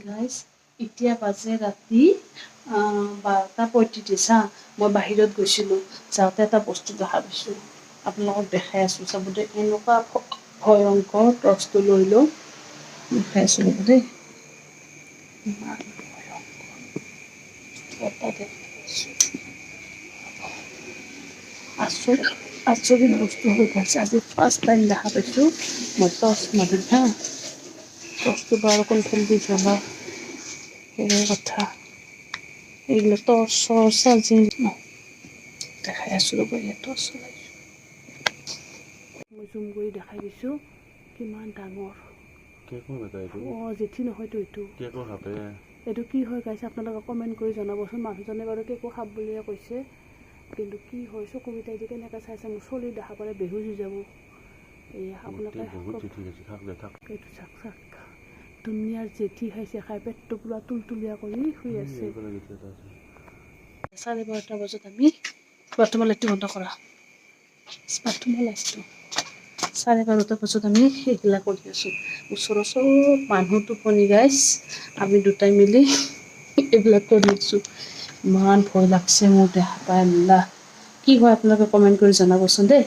Guys এতিয়া বাজে ৰাতি বাৰটা পঁয়ত্ৰিছ হা। মই বাহিৰত গৈছিলোঁ, যাওঁতে এটা বস্তু দেখা পাইছোঁ। আপোনালোকক দেখাই আছোঁ। চাব দেই এনেকুৱা ভয়ংকৰ টৰ্চটো লৈ লওঁ। দেখাই আছোঁ ৰ'ব দেই আচৰিত আচৰিত বস্তু হৈ গৈছে আজি ফাৰ্ষ্ট টাইম দেখা পাইছোঁ। মই টৰ্চ মাৰিম হা। টৰ্চটো বাৰু কোনফালেদি জ্বলা সেই কথা এইবিলাক টৰ্চ চৰ্চ আজি দেখাই আছোঁ ৰ'ব ইয়াত টৰ্চ চলাইছোঁ মই জুম কৰি দেখাই দিছোঁ কিমান ডাঙৰ অঁ জেঠি নহয়তো এইটো এইটো কি হয় গাইছে আপোনালোকে কমেণ্ট কৰি জনাবচোন মানুহজনে বাৰু কেকো খাব বুলিয়ে কৈছে কিন্তু কি হয় চকুকেইটা এতিয়া কেনেকৈ চাইছে মোৰ চলি দেখা পালে বেহুজ হৈ যাব এয়া আপোনালোকে দে এইটো চাক চাক ধুনীয়াৰ জেঠি খাইছে খাই পেটটো পুৰা তুলতুলীয়া কৰি শুই আছে। চাৰে বাৰটা বজাত আমি বাথৰুমৰ লাইটটো বন্ধ কৰা। বাথৰুমৰ লাইটটো চাৰে বাৰটা বজাত আমি সেইবিলাক কৰি আছোঁ। ওচৰৰ চব মানুহ টোপনি গাইছ আমি দুটাই মিলি এইবিলাক কৰি আছোঁ। ইমান ভয় লাগছে মোৰ দেখা পাই আল্লাহ। কি হয় আপোনালোকে কমেণ্ট কৰি জনাবচোন দেই।